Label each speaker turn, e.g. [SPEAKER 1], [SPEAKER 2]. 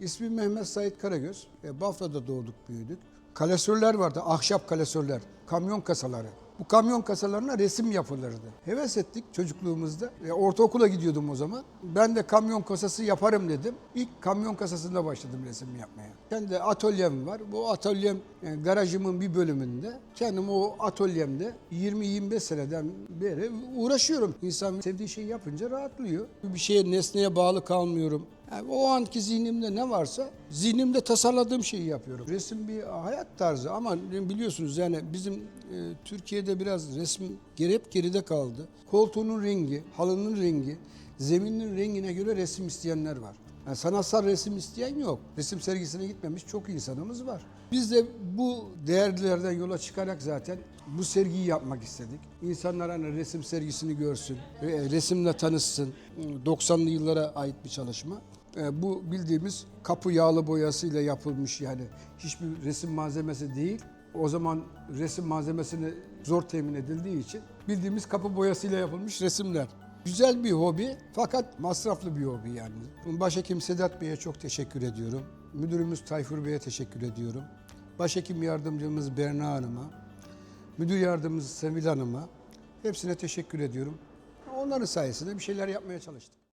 [SPEAKER 1] İsmim Mehmet Sait Karagöz. E, Bafra'da doğduk, büyüdük. Kalesörler vardı, ahşap kalesörler, kamyon kasaları. Bu kamyon kasalarına resim yapılırdı. Heves ettik çocukluğumuzda. E, ortaokula gidiyordum o zaman. Ben de kamyon kasası yaparım dedim. İlk kamyon kasasında başladım resim yapmaya. Kendi atölyem var. Bu atölyem e, garajımın bir bölümünde. Kendim o atölyemde 20-25 seneden beri uğraşıyorum. İnsan sevdiği şeyi yapınca rahatlıyor. Bir şeye nesneye bağlı kalmıyorum. Yani o anki zihnimde ne varsa zihnimde tasarladığım şeyi yapıyorum. Resim bir hayat tarzı ama biliyorsunuz yani bizim e, Türkiye'de biraz resim geri hep geride kaldı. Koltuğunun rengi, halının rengi, zeminin rengine göre resim isteyenler var. Yani sanatsal resim isteyen yok. Resim sergisine gitmemiş çok insanımız var. Biz de bu değerlerden yola çıkarak zaten bu sergiyi yapmak istedik. İnsanlar hani resim sergisini görsün, ve resimle tanışsın. 90'lı yıllara ait bir çalışma. E, Bu bildiğimiz kapı yağlı boyasıyla yapılmış yani hiçbir resim malzemesi değil. O zaman resim malzemesini zor temin edildiği için bildiğimiz kapı boyasıyla yapılmış resimler. Güzel bir hobi fakat masraflı bir hobi yani. Başhekim Sedat Bey'e çok teşekkür ediyorum. Müdürümüz Tayfur Bey'e teşekkür ediyorum. Başhekim yardımcımız Berna Hanım'a, müdür yardımcımız Sevil Hanım'a hepsine teşekkür ediyorum. Onların sayesinde bir şeyler yapmaya çalıştık.